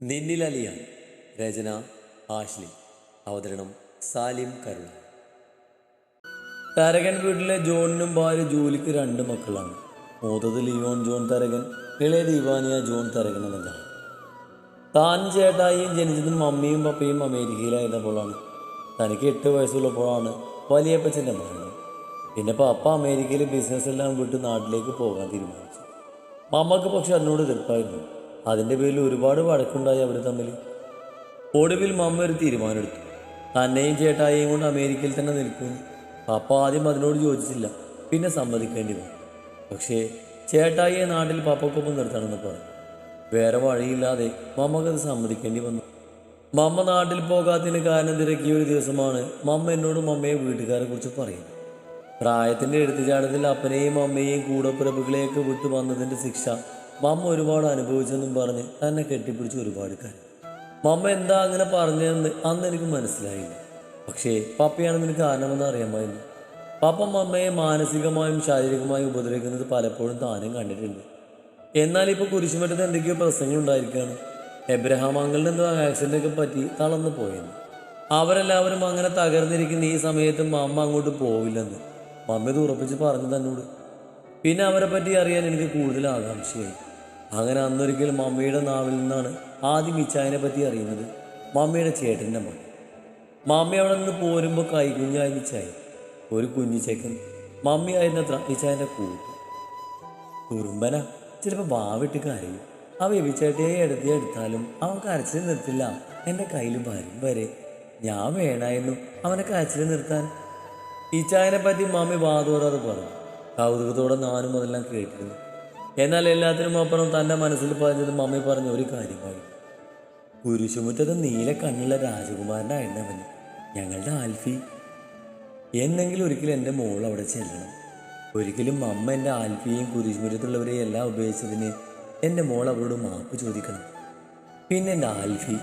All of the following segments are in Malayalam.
നിന്നിലലിയ രചന ആശ്ലി അവതരണം സാലിം കരുണ തരകൻ വീട്ടിലെ ജോണിനും ഭാര്യ ജോലിക്ക് രണ്ട് മക്കളാണ്. മൂത്തത് ലിയോൺ ജോൺ തരകൻ ഇളയ ദീവാനിയ ജോൺ തരകൻ എന്നതാണ്. താൻ ചേട്ടായിയും ജനിച്ചതും മമ്മിയും പപ്പയും അമേരിക്കയിലായിരുന്നപ്പോഴാണ് തനിക്ക് എട്ട് വയസ്സുള്ളപ്പോഴാണ് വലിയപ്പച്ചന്റെ മരണം. പിന്നെ പപ്പ അമേരിക്കയിലെ ബിസിനസ് എല്ലാം വിട്ട് നാട്ടിലേക്ക് പോകാൻ തീരുമാനിച്ചു. മമ്മക്ക് പക്ഷെ അതിനോട് എതിർപ്പായിരുന്നു. അതിന്റെ പേരിൽ ഒരുപാട് വഴക്കുണ്ടായി അവർ തമ്മിൽ ഒടുവിൽ മമ്മ ഒരു തീരുമാനമെടുത്തു. തന്നെയും ചേട്ടായിയും കൊണ്ട് അമേരിക്കയിൽ തന്നെ നിൽക്കുന്നു. പപ്പ ആദ്യം അതിനോട് ചോദിച്ചില്ല പിന്നെ സമ്മതിക്കേണ്ടി വന്നു. പക്ഷേ ചേട്ടായിയെ നാട്ടിൽ പപ്പക്കൊപ്പം നിർത്തണമെന്ന് പറഞ്ഞു. വേറെ വഴിയില്ലാതെ മമ്മക്കത് സമ്മതിക്കേണ്ടി വന്നു. മമ്മ നാട്ടിൽ പോകാത്തതിന് കാരണം തിരക്കിയ ഒരു ദിവസമാണ് മമ്മ എന്നോട് മമ്മയെ വീട്ടുകാരെ കുറിച്ച് പറയുന്നത്. പ്രായത്തിന്റെ എടുത്തുചാട്ടത്തിൽ അപ്പനെയും അമ്മയെയും കൂടപ്പിറപ്പുകളെയൊക്കെ വിട്ടു വന്നതിന്റെ ശിക്ഷ മമ്മ ഒരുപാട് അനുഭവിച്ചെന്നും പറഞ്ഞ് തന്നെ കെട്ടിപ്പിടിച്ച് ഒരുപാട് കാര്യം. മമ്മ എന്താ അങ്ങനെ പറഞ്ഞതെന്ന് അന്ന് എനിക്ക് മനസ്സിലായില്ല. പക്ഷേ പപ്പയാണെന്നതിന് കാരണമെന്ന് അറിയാമായിരുന്നു പപ്പ മമ്മയെ മാനസികമായും ശാരീരികമായും ഉപദ്രവിക്കുന്നത് പലപ്പോഴും താനും കണ്ടിട്ടുണ്ട്. എന്നാൽ ഇപ്പോൾ കുരിശുമറ്റത്ത് എന്തൊക്കെയോ പ്രശ്നങ്ങൾ ഉണ്ടായിരിക്കുകയാണ്. എബ്രഹാം അങ്കിളിന് എന്തോ ആക്സിഡന്റൊക്കെ പറ്റി തളർന്നു പോയെന്ന്. അവരെല്ലാവരും അങ്ങനെ തകർന്നിരിക്കുന്ന ഈ സമയത്ത് മമ്മ അങ്ങോട്ട് പോവില്ലെന്ന്. മമ്മ ഇത് ഉറപ്പിച്ച് പറഞ്ഞു തന്നോട്. പിന്നെ അവരെ പറ്റി അറിയാൻ എനിക്ക് കൂടുതൽ ആകാംക്ഷയായി. അങ്ങനെ അന്നൊരിക്കൽ മമ്മിയുടെ നാവിൽ നിന്നാണ് ആദ്യം ഇച്ചായനെ പറ്റി അറിയുന്നത് മമ്മിയുടെ ചേട്ടന്റെ മകൻ മമ്മി അവിടെ നിന്ന് പോരുമ്പോൾ കൈകുഞ്ഞായി ഇച്ചായ ഒരു കുഞ്ഞിച്ചേക്കൻ മമ്മി ആയിരുന്നത്ര ഇച്ചായന്റെ കൂട്ട്. കുറുമ്പന ചിലപ്പോൾ വാവിട്ട് കരയും. അവ വ്യഭിച്ചേട്ടയെ എടുത്തി എടുത്താലും അവൻ കരച്ചിൽ നിർത്തില്ല. എന്റെ കയ്യിൽ വരും വരെ. ഞാൻ വേണമായിരുന്നു അവനെ കരച്ചിൽ നിർത്താൻ. ഇച്ചായനെ പറ്റി മമ്മി വാതോരാറ് പറഞ്ഞു. കൗതുകത്തോടെ നാനും അതെല്ലാം കേട്ടിരുന്നു. എന്നാൽ എല്ലാത്തിനും അപ്പുറം തന്റെ മനസ്സിൽ പറഞ്ഞത് മമ്മി പറഞ്ഞ ഒരു കാര്യമായി കുരിശുമുറ്റത്ത് നീല കണ്ണുള്ള രാജകുമാരന്റെ രാജകുമാരനായിരുന്നവന് ഞങ്ങളുടെ ആൽഫി. എന്നെങ്കിലും ഒരിക്കലും എന്റെ മോൾ അവിടെ ചെല്ലണം. ഒരിക്കലും അമ്മ എന്റെ ആൽഫിയും കുരിശുമുറ്റത്തുള്ളവരെയും എല്ലാം ഉപയോഗിച്ചതിന് എന്റെ മോൾ അവരോട് മാപ്പ് ചോദിക്കണം. പിന്നെ എന്റെ ആൽഫി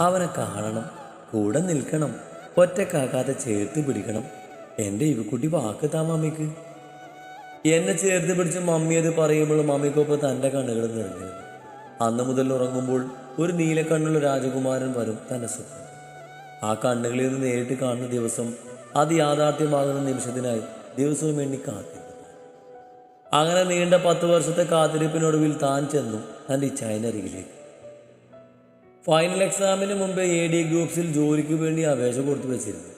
അവനെ കാണണം കൂടെ നിൽക്കണം ഒറ്റക്കാക്കാതെ ചേർത്ത് പിടിക്കണം. എന്റെ ഇവക്കുട്ടി വാക്ക് താ എന്നെ ചേർത്ത് പിടിച്ച് മമ്മി അത് പറയുമ്പോൾ മമ്മിക്കൊപ്പം തന്റെ കണ്ണുകൾ നിറഞ്ഞിരുന്നു. അന്ന് മുതൽ ഉറങ്ങുമ്പോൾ ഒരു നീലക്കണ്ണുള്ള രാജകുമാരൻ വരും തന്റെ സ്വപ്നം ആ കണ്ണുകളിൽ നിന്ന് നേരിട്ട് കാണുന്ന ദിവസം അത് യാഥാർത്ഥ്യമാകുന്ന നിമിഷത്തിനായി ദിവസവും വേണ്ടി കാത്തിരുന്നു. അങ്ങനെ നീണ്ട പത്ത് വർഷത്തെ കാത്തിരിപ്പിനൊടുവിൽ താൻ ചെന്നു തന്റെ ഇച്ഛായന്റെ ഫൈനൽ എക്സാമിന് മുമ്പേ എ ഡി ഗ്രൂപ്പ്സിൽ ജോലിക്ക് വേണ്ടി അപേക്ഷ കൊടുത്തു വെച്ചിരുന്നു.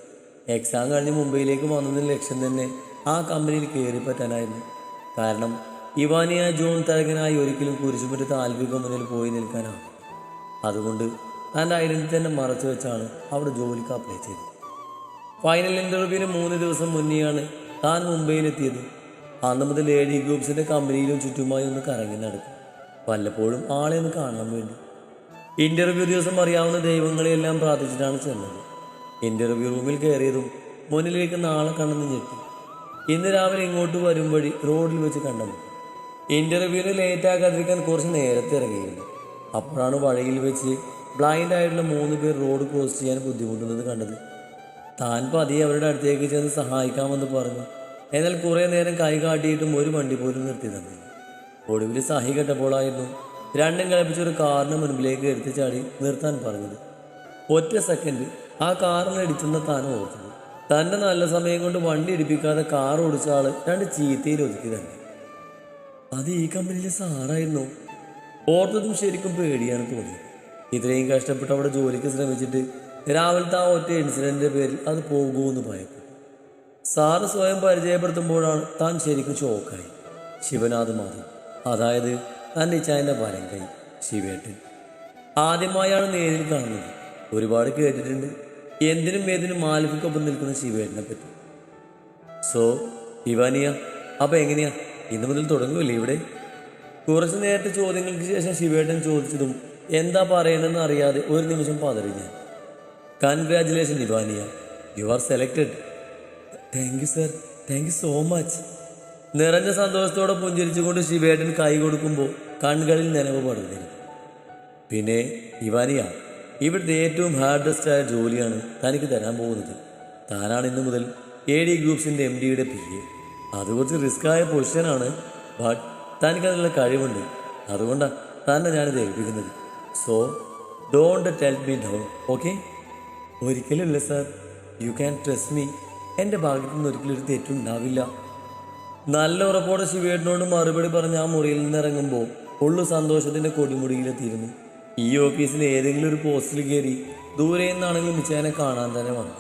എക്സാം കഴിഞ്ഞ് മുംബൈയിലേക്ക് വന്നതിന് ലക്ഷ്യം തന്നെ ആ കമ്പനിയിൽ കയറി പറ്റാനായിരുന്നു. കാരണം ഇവാനിയ ജോൺ തരകനായി ഒരിക്കലും കുരിശുപറ്റത്ത് ആൽവിക മുന്നിൽ പോയി നിൽക്കാനാണ്. അതുകൊണ്ട് തന്റെ ഐഡന്റി തന്നെ മറച്ചു വെച്ചാണ് അവിടെ ജോലിക്ക് അപ്ലൈ ചെയ്തത്. ഫൈനൽ ഇന്റർവ്യൂവിന് മൂന്ന് ദിവസം മുന്നെയാണ് താൻ മുംബൈയിലെത്തിയത്. അന്ന് മുതൽ എ ഡി ഗ്രൂപ്പ്സിന്റെ കമ്പനിയിലും ചുറ്റുമായി ഒന്ന് കറങ്ങി നടക്കും. വല്ലപ്പോഴും ആളെ ഒന്ന് കാണാൻ വേണ്ടി. ഇന്റർവ്യൂ ദിവസം അറിയാവുന്ന ദൈവങ്ങളെയെല്ലാം പ്രാർത്ഥിച്ചിട്ടാണ് ചെന്നത്. ഇന്റർവ്യൂ റൂമിൽ കയറിയതും മുന്നിലേക്ക് നാളെ കണ്ടെന്ന് ഞെട്ടി. ഇന്ന് രാവിലെ ഇങ്ങോട്ട് വരും റോഡിൽ വെച്ച് കണ്ടത്. ലേറ്റ് ആക്കാതിരിക്കാൻ കുറച്ച് നേരത്തെ ഇറങ്ങിയിരുന്നു. അപ്പോഴാണ് വഴിയിൽ വെച്ച് ബ്ലൈൻഡ് ആയിട്ടുള്ള മൂന്ന് പേർ റോഡ് ക്രോസ് ചെയ്യാൻ ബുദ്ധിമുട്ടുന്നത് കണ്ടത്. താൻ പതിയെ അവരുടെ അടുത്തേക്ക് ചെന്ന് സഹായിക്കാമെന്ന് പറഞ്ഞു. എന്നാൽ കുറേ നേരം കൈ കാട്ടിയിട്ടും ഒരു വണ്ടി പോലും നിർത്തി തന്നില്ല. ഒടുവിൽ സഹി കെട്ടപ്പോഴായിരുന്നു രണ്ടും കളിപ്പിച്ച ഒരു കാറിന് മുൻപിലേക്ക് എടുത്തു ചാടി നിർത്താൻ പറഞ്ഞത്. ഒറ്റ സെക്കൻഡ് ആ കാറിന് ഇടിച്ചെന്ന താൻ ഓർത്തത്. തന്റെ നല്ല സമയം കൊണ്ട് വണ്ടി ഇടിപ്പിക്കാതെ കാർ ഓടിച്ച ആൾ രണ്ട് ചീത്തയിൽ ഒതുക്കി തന്നെ അത് ഈ കമ്പനിയിലെ സാറായിരുന്നു. ഓർത്തതും ശരിക്കും പേടിയാണ് തോന്നിയത്. ഇത്രയും കഷ്ടപ്പെട്ട് അവിടെ ജോലിക്ക് ശ്രമിച്ചിട്ട് രാവിലത്തെ ആ ഒറ്റ ഇൻസിഡന്റിന്റെ പേരിൽ അത് പോകുമെന്ന് ഭയപ്പെട്ടു. സാറ് സ്വയം പരിചയപ്പെടുത്തുമ്പോഴാണ് താൻ ശരിക്കും ഷോക്കായി ശിവനാഥ് മാധവ് അതായത് തന്റെ ഇച്ചായന്റെ വരം കൈ ശിവേട്ടൻ. ആദ്യമായാണ് നേരിൽ കാണുന്നത്. ഒരുപാട് കേട്ടിട്ടുണ്ട്. എന്തിനും ഏതിനും മാലിഫിക്കൊപ്പം നിൽക്കുന്ന ശിവേട്ടനെ പറ്റി. സോ ഇവാനിയ അപ്പൊ എങ്ങനെയാ? ഇന്ന് മുതൽ തുടങ്ങുമല്ലേ ഇവിടെ? കുറച്ച് നേരത്തെ ചോദ്യങ്ങൾക്ക് ശേഷം ശിവേട്ടൻ ചോദിച്ചതും എന്താ പറയണമെന്ന് അറിയാതെ ഒരു നിമിഷം പതറി ഞാൻ. Congratulation Ivania. You are selected thank you sir thank you so much നിറഞ്ഞ സന്തോഷത്തോടെ പുഞ്ചിരിച്ചുകൊണ്ട് ശിവേട്ടൻ കൈ കൊടുക്കുമ്പോൾ കൺകളിൽ നനവ് പടർന്നിരുന്നു. പിന്നെ ഇവാനിയ ഇവിടുത്തെ ഏറ്റവും ഹാർഡസ്റ്റ് ആയ ജോലിയാണ് തനിക്ക് തരാൻ പോകുന്നത്. താനാണ് ഇന്നു മുതൽ എ ഡി ഗ്രൂപ്പ്സിന്റെ എം ഡിയുടെ പി എ അത് കുറച്ച് റിസ്ക് ആയ പൊസിഷനാണ് ബട്ട് തനിക്കതിനുള്ള കഴിവുണ്ട്. അതുകൊണ്ടാണ് തന്നെ ഞാനിത് ഏൽപ്പിക്കുന്നത്. So don't tell me down okay ഒരിക്കലുമില്ല sir you can trust me എന്റെ ഭാഗത്തു നിന്ന് ഒരിക്കലും ഒരു തെറ്റുണ്ടാവില്ല നല്ല ഉറപ്പോടെ ശിവേട്ടനോട് മറുപടി പറഞ്ഞ് ആ മുറിയിൽ നിന്ന് ഇറങ്ങുമ്പോൾ ഉള്ളു സന്തോഷത്തിന്റെ കൊടിമുടിയിലെത്തിയിരുന്നു. ഈ ഓഫീസിൽ ഏതെങ്കിലും ഒരു പോസ്റ്റിൽ കയറി ദൂരെ നിന്നാണെങ്കിലും മിച്ചാനെ കാണാൻ തന്നെ വന്നു.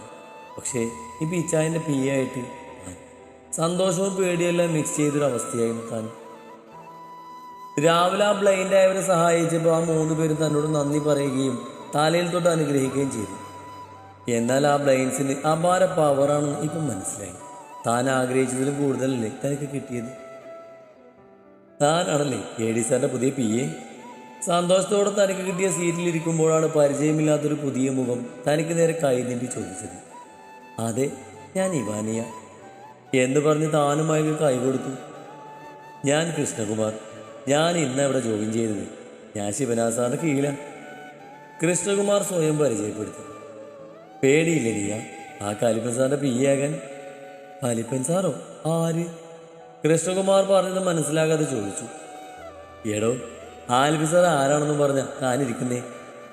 പക്ഷേ ഈ ഇച്ചായന്റെ പി ആയിട്ട് സന്തോഷവും പേടിയെല്ലാം മിക്സ് ചെയ്തൊരു അവസ്ഥയായിരുന്നു താൻ. രാവിലെ ആ ബ്ലൈൻഡ് ആയവരെ സഹായിച്ചപ്പോൾ ആ മൂന്ന് പേരും തന്നോട് നന്ദി പറയുകയും തലയിൽ തൊട്ട് അനുഗ്രഹിക്കുകയും ചെയ്തു. എന്നാൽ ആ ബ്ലൈൻസിന് അപാര പവറാണെന്ന് ഇപ്പം മനസ്സിലായി. താൻ ആഗ്രഹിച്ചതിലും കൂടുതലല്ലേ തനിക്ക് കിട്ടിയത്? താനാണല്ലേ എ ഡി സാറിന്റെ പുതിയ പി എ സന്തോഷത്തോടെ തനിക്ക് കിട്ടിയ സീറ്റിൽ ഇരിക്കുമ്പോഴാണ് പരിചയമില്ലാത്തൊരു പുതിയ മുഖം തനിക്ക് നേരെ കൈ നീട്ടി ചോദിച്ചത്. അതെ ഞാൻ ഇവാനിയ. എന്ന് പറഞ്ഞ് താനും അയാൾക്ക് കൈ കൊടുത്തു ഞാൻ കൃഷ്ണകുമാർ. ഞാൻ ഇന്ന് അവിടെ ജോയിൻ ചെയ്തത്. ഞാൻ ശിവനാസാറിന്റെ കീഴിലാണ് കൃഷ്ണകുമാർ സ്വയം പരിചയപ്പെടുത്തി. പേടിയില്ല നീയ? ആ കാലിപ്പൻ സാറിന്റെ പി ആകാൻ. കാലിപ്പൻ സാറോ? ആര്? കൃഷ്ണകുമാർ പറഞ്ഞത് മനസ്സിലാകാതെ ചോദിച്ചു. എടോ ആൽബി സാർ ആരാണെന്ന് പറഞ്ഞ താനിരിക്കുന്നേ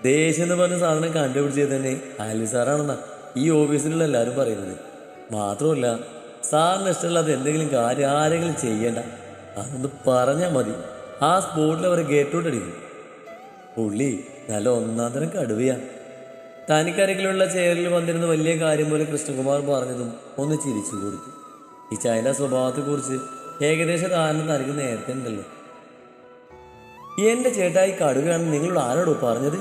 ദേശം എന്ന് പറഞ്ഞ സാധനം കണ്ടുപിടിച്ചത് തന്നെ ആൽബി സാറാണെന്നാ ഈ ഓഫീസിലുള്ള എല്ലാവരും പറയുന്നത്. മാത്രമല്ല സാറിന് ഇഷ്ടമില്ലാത്ത എന്തെങ്കിലും കാര്യം ആരെങ്കിലും ചെയ്യണ്ട. അതൊന്ന് പറഞ്ഞാൽ മതി. ആ സ്പോട്ടിൽ അവരെ ഗേറ്റോട്ട് അടിക്കും. പുള്ളി നല്ല ഒന്നാം തരം കടുവയാ. തനിക്കരികിലുള്ള ചെയറിൽ വന്നിരുന്ന വലിയ കാര്യം പോലെ കൃഷ്ണകുമാർ പറഞ്ഞതും ഒന്ന് ചിരിച്ചു കൊടുത്തു. ഈ ചായന്റെ സ്വഭാവത്തെക്കുറിച്ച് ഏകദേശം ധാരണ തനിക്ക് നേരത്തെ ഉണ്ടല്ലോ. എന്റെ ചേട്ടായി കടുകയാണെന്ന് നിങ്ങളോട് ആരോടോ പറഞ്ഞത്?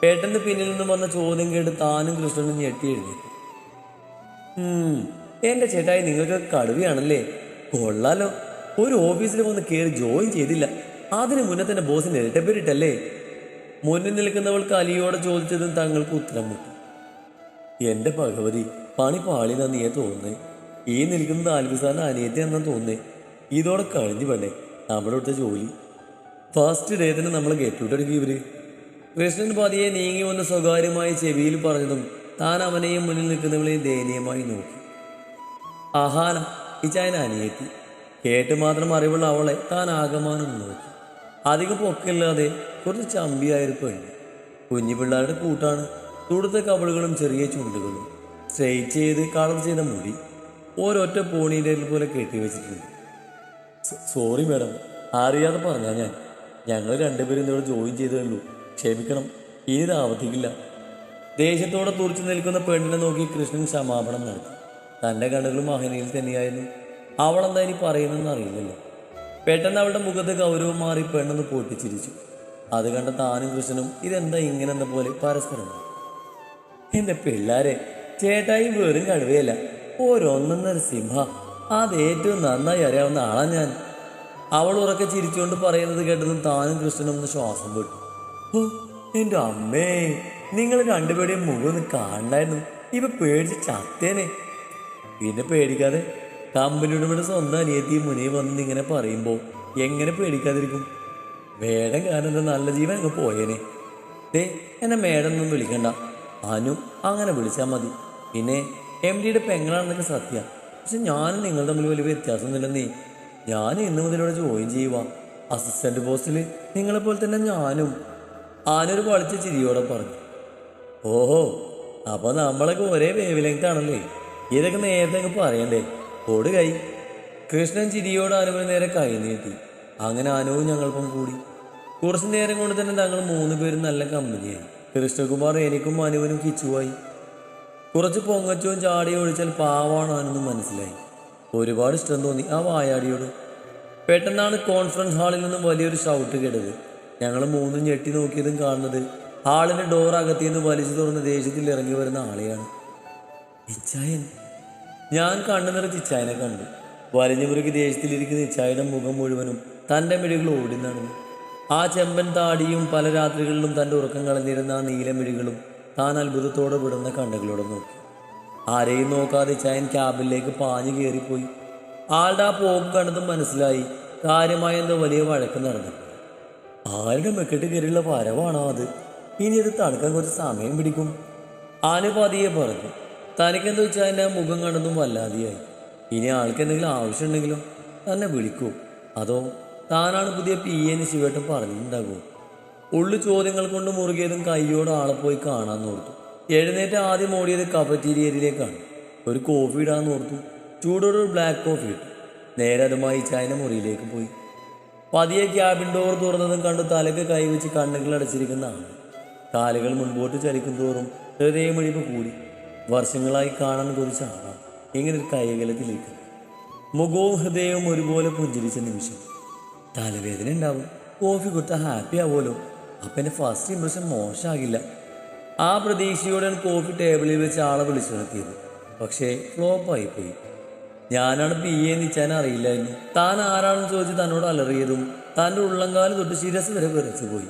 പേട്ടന്റെ പിന്നിൽ നിന്നും വന്ന ചോദ്യം കേട്ട് താനും കൃഷ്ണനും ഞെട്ടി എഴുതി. എന്റെ ചേട്ടായി നിങ്ങൾക്ക് കടുവയാണല്ലേ കൊള്ളാലോ. ഒരു ഓഫീസിൽ വന്ന് കയറി ജോയിൻ ചെയ്തില്ല. അതിന് മുന്നേ തന്നെ ബോസിന് ഇരട്ടപ്പേരിട്ടല്ലേ മുന്നിൽ നിൽക്കുന്നവൾക്ക് അലിയോടെ ചോദിച്ചതും തങ്ങൾക്ക് ഉത്തരം മുട്ടി. എന്റെ ഭഗവതി പണി പാളിനാ നീയെ തോന്നുന്നേ? ഈ നിൽക്കുന്നത് ആൽബിസാറിന്റെ അനിയത്തെ എന്നാ തോന്നുന്നേ? ഇതോടെ കഴിഞ്ഞു വേണ്ടേ നമ്മുടെ അടുത്ത ജോലി. ഫസ്റ്റ് ഡേ തന്നെ നമ്മൾ കെട്ടിട്ടെടുക്കും ഇവർ. കൃഷ്ണൻ പതിയെ നീങ്ങി വന്ന് സ്വകാര്യമായി ചെവിയിൽ പറഞ്ഞതും താൻ അവനെയും മുന്നിൽ നിൽക്കുന്നവളെയും ദയനീയമായി നോക്കി. ആഹാന ചായന അനിയത്തി. കേട്ട് മാത്രം അറിവുള്ള അവളെ താൻ ആകമാനം നോക്കി. അധികം പൊക്കില്ലാതെ കുറച്ച് ചമ്പിയായൊരു പെണ്ണ്. കുഞ്ഞു പിള്ളേരുടെ കൂട്ടാണ്. തുടുത്ത കവളുകളും ചെറിയ ചുണ്ടുകളും. സ്ട്രെയിറ്റ് ചെയ്ത് കളർ ചെയ്ത മുടി. ഓരൊറ്റ പോണീന്റെ പോലെ കെട്ടി വെച്ചിട്ടുണ്ട്. സോറി മാഡം അറിയാതെ പറഞ്ഞാ ഞാൻ. ഞങ്ങൾ രണ്ടുപേരും ഇതോടെ ജോയിൻ ചെയ്തേ ക്ഷമിക്കണം. ഇനി ആവർത്തിക്കില്ല. ദേഷ്യത്തോടെ തുറച്ചു നിൽക്കുന്ന പെണ്ണിനെ നോക്കി കൃഷ്ണൻ സമാപനം നടത്തി. തന്റെ കണ്ണുകളും മഹനയിൽ തന്നെയായിരുന്നു. അവളെന്താ ഇനി പറയുന്നതെന്ന് അറിയില്ലല്ലോ. പെട്ടെന്ന് അവളുടെ മുഖത്ത് ഗൗരവം മാറി പെണ്ണെന്ന് പൊട്ടിച്ചിരിച്ചു. അത് കണ്ട താനും കൃഷ്ണനും ഇതെന്താ ഇങ്ങനെന്ന പോലെ പരസ്പരം. എന്റെ പിള്ളാരെ ചേട്ടായി വെറും കടുവയല്ല. ഓരോന്നൊന്നര സിംഹ. അത് ഏറ്റവും നന്നായി അറിയാവുന്ന ആളാ ഞാൻ. അവൾ ഉറക്കെ ചിരിച്ചുകൊണ്ട് പറയുന്നത് കേട്ടതും താനും കൃഷ്ണനും ഒന്ന് ശ്വാസം വിട്ടു. ഓ എന്റെ അമ്മേ നിങ്ങൾ രണ്ടുപേരുടെയും മുഖം ഒന്ന് കാണണായിരുന്നു ഇവ പേടിച്ച് ചത്തേനെ. പിന്നെ പേടിക്കാതെ കമ്പനിയുടെ ഇവിടെ സ്വന്തം അനിയത്തി മുനേ വന്ന് ഇങ്ങനെ പറയുമ്പോൾ എങ്ങനെ പേടിക്കാതിരിക്കും? മേടം കാരണം നല്ല ജീവൻ അങ്ങ് പോയേനെ. ദേ എന്നെ മേഡൊന്നും വിളിക്കണ്ട. അനു അങ്ങനെ വിളിച്ചാൽ മതി. പിന്നെ എം ഡിയുടെ പെങ്ങളാണെന്നൊക്കെ സത്യ. പക്ഷെ ഞാനും നിങ്ങൾ തമ്മിൽ വലിയ വ്യത്യാസമൊന്നുമില്ലെന്നേ. ഞാൻ ഇന്ന് മുതലിവിടെ ജോയിൻ ചെയ്യുക അസിസ്റ്റന്റ് പോസ്റ്റിൽ നിങ്ങളെപ്പോലെ തന്നെ ഞാനും. ആനൊരു പൊളിച്ച ചിരിയോടെ പറഞ്ഞു. ഓഹോ അപ്പൊ നമ്മളൊക്കെ ഒരേ വേവ് ആണല്ലേ? ഇതൊക്കെ നേരത്തെ പറയണ്ടേ? ഓട് കൈ. കൃഷ്ണൻ ചിരിയോട് ആനുവിന് നേരെ കൈ നീട്ടി. അങ്ങനെ ആനുവും ഞങ്ങൾക്കും കൂടി. കുറച്ചു നേരം കൊണ്ട് തന്നെ ഞങ്ങൾ മൂന്ന് പേരും നല്ല കമ്പനിയായി. കൃഷ്ണകുമാർ എനിക്കും അനുവിനും കിച്ചുവായി. കുറച്ച് പൊങ്ങച്ചവും ചാടിയും ഒഴിച്ചാൽ പാവാണാണെന്ന് മനസ്സിലായി. ഒരുപാട് ഇഷ്ടം തോന്നി. ആ വായാടിയോട്. പെട്ടെന്നാണ് കോൺഫറൻസ് ഹാളിൽ നിന്നും വലിയൊരു ഷൗട്ട് കേട്ടത്. ഞങ്ങൾ മൂന്നും ഞെട്ടി നോക്കിയതും കാണുന്നത്. ഹാളിന്റെ ഡോർ അകത്തിന്ന് വലിച്ചു തുറന്ന് ദേഷ്യത്തിൽ ഇറങ്ങി വരുന്ന ആളെയാണ്. ഇച്ചായൻ. ഞാൻ കണ്ണു നിറച്ച് ഇച്ചായനെ കണ്ടു. വലിഞ്ഞു മുറുകി ദേഷ്യത്തിലിരിക്കുന്ന ഇച്ചായയുടെ മുഖം മുഴുവനും തന്റെ മിഴികൾ നടന്നു. ആ ചെമ്പൻ താടിയും പല രാത്രികളിലും തന്റെ ഉറക്കം കളഞ്ഞിരുന്ന ആ നീലമിഴികളും താൻ അത്ഭുതത്തോടെ വിടുന്ന കണ്ണുകളോടെ നോക്കി. ആരെയും നോക്കാതെ ചായൻ ക്യാബിലേക്ക് പാഞ്ഞു കയറിപ്പോയി ആളുടെ ആ പോക്ക് കണ്ടതും മനസ്സിലായി. കാര്യമായ എന്തോ വലിയ വഴക്ക് നടന്നു. ആരുടെ മെക്കെട്ട് കയറിയുള്ള വരവാണോ അത്? ഇനി ഇത് തണുക്കാൻ കുറച്ച് സമയം പിടിക്കും. ആന പതിയെ പറഞ്ഞു. തനിക്കെന്താ വെച്ചാൽ എന്റെ മുഖം കണ്ടതും വല്ലാതെയായി. ഇനി ആൾക്ക് എന്തെങ്കിലും ആവശ്യമുണ്ടെങ്കിലും തന്നെ വിളിക്കൂ. അതോ താനാണ് പുതിയ പി എന്ന് ശിവേട്ടൻ പറഞ്ഞിട്ടുണ്ടാകുമോ? ഉള്ളു ചോദ്യങ്ങൾ കൊണ്ട് മുറുകിയതും കയ്യോട് ആളെ പോയി കാണാൻ ഓർത്തു. എഴുന്നേറ്റ് ആദ്യം ഓടിയത് കഫറ്റീരിയയിലേക്കാണ്. ഒരു കോഫി ഇടാന്ന് ഓർത്തു. ചൂടൊരു ബ്ലാക്ക് കോഫി ഇട്ടു. നേരെ അതുമായി ചായന മുറിയിലേക്ക് പോയി. പതിയെ ക്യാബിൻ ഡോർ തുറന്നതും കണ്ടു തലക്ക് കൈവച്ച് കണ്ണുകൾ അടച്ചിരിക്കുന്ന ആണ് കാലുകൾ മുൻപോട്ട് ചലിക്കും തോറും ഹൃദയമിഴിപ്പ് കൂടി. വർഷങ്ങളായി കാണാൻ കുറിച്ച് ആളാണ് ഇങ്ങനെ ഒരു കൈകലത്തിലേക്ക്. മുഖവും ഹൃദയവും ഒരുപോലെ പുഞ്ചിരിച്ച നിമിഷം. തലവേദന ഉണ്ടാവും. കോഫി കൊടുത്താൽ ഹാപ്പി ആവുമല്ലോ. അപ്പം എന്റെ ഫസ്റ്റ് ഇംപ്രഷൻ മോശമാകില്ല ആ പ്രതീക്ഷയോടെയാണ് കോഫി ടേബിളിൽ വെച്ച് ആളെ വിളിച്ചു നിർത്തിയത് പക്ഷേ ഫ്ലോപ്പായി പോയി ഞാനാണ് പി എ നിച്ചാൻ അറിയില്ലായിരുന്നു. താൻ ആരാണെന്ന് ചോദിച്ച് തന്നോട് അലറിയതും തന്റെ ഉള്ളംകാൽ തൊട്ട് ശിരസ് വരെ വിറച്ചു പോയി.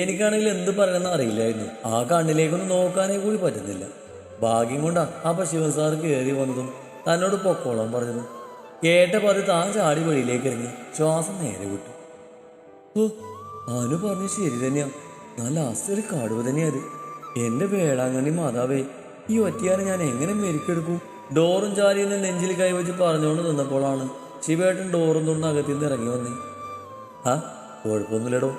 എനിക്കാണെങ്കിൽ എന്ത് പറയണമെന്ന് അറിയില്ലായിരുന്നു. ആ കണ്ണിലേക്കൊന്നും നോക്കാനേ കൂടി പറ്റുന്നില്ല. ഭാഗ്യം കൊണ്ടാ അപ്പൊ ശിവൻ സാർ കയറി വന്നതും തന്നോട് പൊക്കോളം പറഞ്ഞതും. കേട്ട പതി താൻ ചാടി വെളിയിലേക്ക് ഇറങ്ങി ശ്വാസം നേരെ വിട്ടു. ഓ അനു പറഞ്ഞു ശരി തന്നെയാ. നല്ല അസൽ കാടുവ തന്നെയാ അത് വേളാങ്കണ്ണി മാതാവേ ഈ ഒറ്റയാനെ ഞാൻ എങ്ങനെ മെരുക്കെടുക്കും? ഡോറും ചാരിയെന്ന് നെഞ്ചിൽ കൈവച്ച് പറഞ്ഞുകൊണ്ട് നിന്നപ്പോഴാണ് ശിവേട്ടൻ ഡോറും തുറന്ന് അകത്തിൽ നിന്ന് ഇറങ്ങി വന്നേ. ആ കുഴപ്പമൊന്നുമില്ലടോ.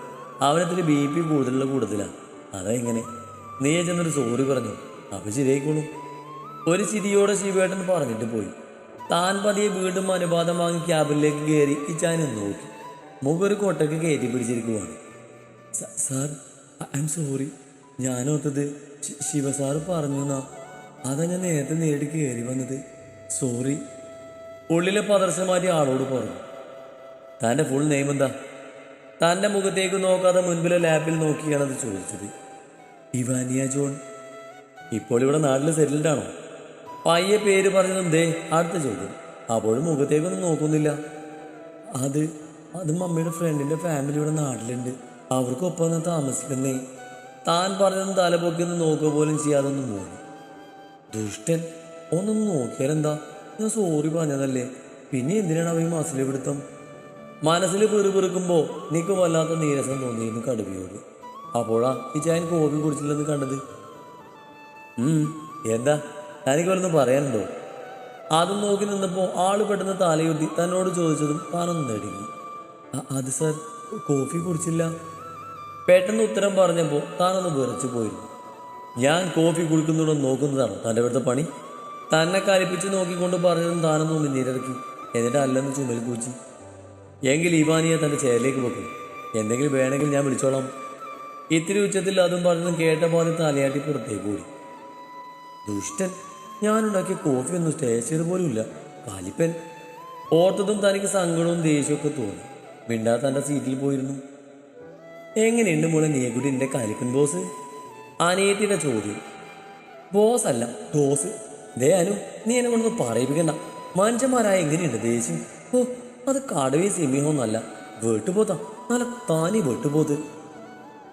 അവനത്തിരി ബി പി കൂടുതലുള്ള കൂടുതലാണ് അതാ എങ്ങനെ നീ ചെന്നൊരു സോറി പറഞ്ഞു. അപ്പൊ ശരിയായിക്കോളൂ. ഒരു ചിരിയോടെ ശിവേട്ടൻ പറഞ്ഞിട്ട് പോയി. താൻ പതിയെ വീണ്ടും അനുവാദം വാങ്ങി ക്യാബിനിലേക്ക് കയറി ഇച്ചാനും നോക്കി. മുഖൊരു കൊട്ടക്ക് കയറ്റി പിടിച്ചിരിക്കുവാണ്. സാർ ഐ എം സോറി ഞാൻ ഓർത്തത് ശിവ സാറ് പറഞ്ഞു എന്നാ അതാ ഞാൻ നേരത്തെ നേരിട്ട് കയറി വന്നത്. സോറി ഉള്ളിലെ മാറ്റി ആളോട് പറഞ്ഞു. തന്റെ ഫുൾ നെയിം എന്താ? തന്റെ മുഖത്തേക്ക് നോക്കാതെ മുൻപിലെ ലാപ്പിൽ നോക്കിയാണ് അത് ചോദിച്ചത്. ഇവാനിയ ജോൺ. ഇപ്പോൾ ഇവിടെ നാട്ടിൽ സെറ്റിൽഡ് ആണോ? പയ്യെ പേര് പറഞ്ഞതും അടുത്ത ചോദ്യം. അപ്പോഴും മുഖത്തേക്കൊന്നും നോക്കുന്നില്ല. അത് അത് മമ്മിയുടെ ഫ്രണ്ടിന്റെ ഫാമിലി ഇവിടെ നാട്ടിലുണ്ട്. അവർക്കൊപ്പം താമസിക്കുന്നേ. താൻ പറഞ്ഞതും തലപൊക്കി ഒന്ന് നോക്കുക പോലും ചെയ്യാതൊന്നും പോയി ദുഷ്ടൻ ഒന്നൊന്ന് നോക്കിയാലെന്താ? ഞാൻ സോറി പറഞ്ഞതല്ലേ. പിന്നെ എന്തിനാണ് അവ ഈ മസിലെ പിടുത്തം മനസ്സിൽ പെറുപെറുക്കുമ്പോൾ നിനക്ക് വല്ലാത്ത നീരസം തോന്നിയിരുന്നു കടുവയോട്. അപ്പോഴാ ഈ ചായൻ കോപി കുടിച്ചില്ലെന്ന് കണ്ടത്. എന്താ? ഞാനിക്ക് വല്ലതും പറയാനുണ്ടോ? അതും നോക്കി നിന്നപ്പോൾ ആൾ പെട്ടെന്ന് തലയുത്തി തന്നോട് ചോദിച്ചതും താനൊന്ന് നേടി അത് സർ കോഫി കുടിച്ചില്ല? പെട്ടെന്ന് ഉത്തരം പറഞ്ഞപ്പോൾ താനൊന്ന് വിറച്ചു പോയിരുന്നു ഞാൻ കോഫി കുടിക്കുന്നുണ്ടോ നോക്കുന്നതാണ് തന്റെ അടുത്ത പണി. തന്നെ കലിപ്പിച്ച് നോക്കിക്കൊണ്ട് പറഞ്ഞതും താനൊന്ന് മുന്നിലിറക്കി എന്നിട്ട് അല്ലെന്ന് ചുമൽ കൂച്ചി എങ്കിൽ ഇവാനിയെ തന്റെ ചേരിലേക്ക് വെക്കും എന്തെങ്കിലും വേണമെങ്കിൽ ഞാൻ വിളിച്ചോളാം. ഇത്തിരി ഉച്ചത്തിൽ അതും പറഞ്ഞതും കേട്ട പോലെ തലയാട്ടി പുറത്തേക്ക് ഓടി. ദുഷ്ടൻ ഞാനുണ്ടാക്കിയ കോഫി ഒന്നും പോലും ഇല്ല കാലിപ്പൻ. ഓർത്തതും തനിക്ക് സങ്കടവും ദേഷ്യമൊക്കെ തോന്നി. മിണ്ടാ തന്റെ സീറ്റിൽ പോയിരുന്നു. എങ്ങനെയുണ്ട് മോളെ നീക്കുട്ടി എന്റെ കാലിപ്പൻ ബോസ്? അനിയത്തിയുടെ ചോദ്യം. ബോസ് അല്ല ബോസ് ദേ അനു നീ എന്നെ കൊണ്ടൊന്ന് പറയിപ്പിക്കണ്ട. മനുഷ്യന്മാരായ എങ്ങനെയുണ്ട് ദേഷ്യം? ഓ അത് കടവേ സിമിഹോന്നല്ല വെട്ടുപോത്താ നല്ല താനി വെട്ടുപോത്ത്.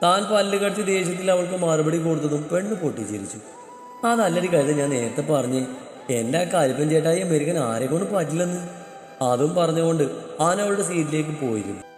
താൻ പല്ല് കടിച്ച് ദേഷ്യത്തിൽ അവൾക്ക് മറുപടി കൊടുത്തതും പെണ്ണ് പൊട്ടി ചിരിച്ചു. ആ നല്ലൊരു കഴുത ഞാൻ നേരത്തെ പറഞ്ഞ്. എന്റെ ആ കാലിപ്പൻ ചേട്ടായി അമേരിക്കൻ ആരെ കൊണ്ട് പറ്റില്ലെന്ന്? അതും പറഞ്ഞുകൊണ്ട് ആന അവളുടെ സീറ്റിലേക്ക് പോയിരുന്നു.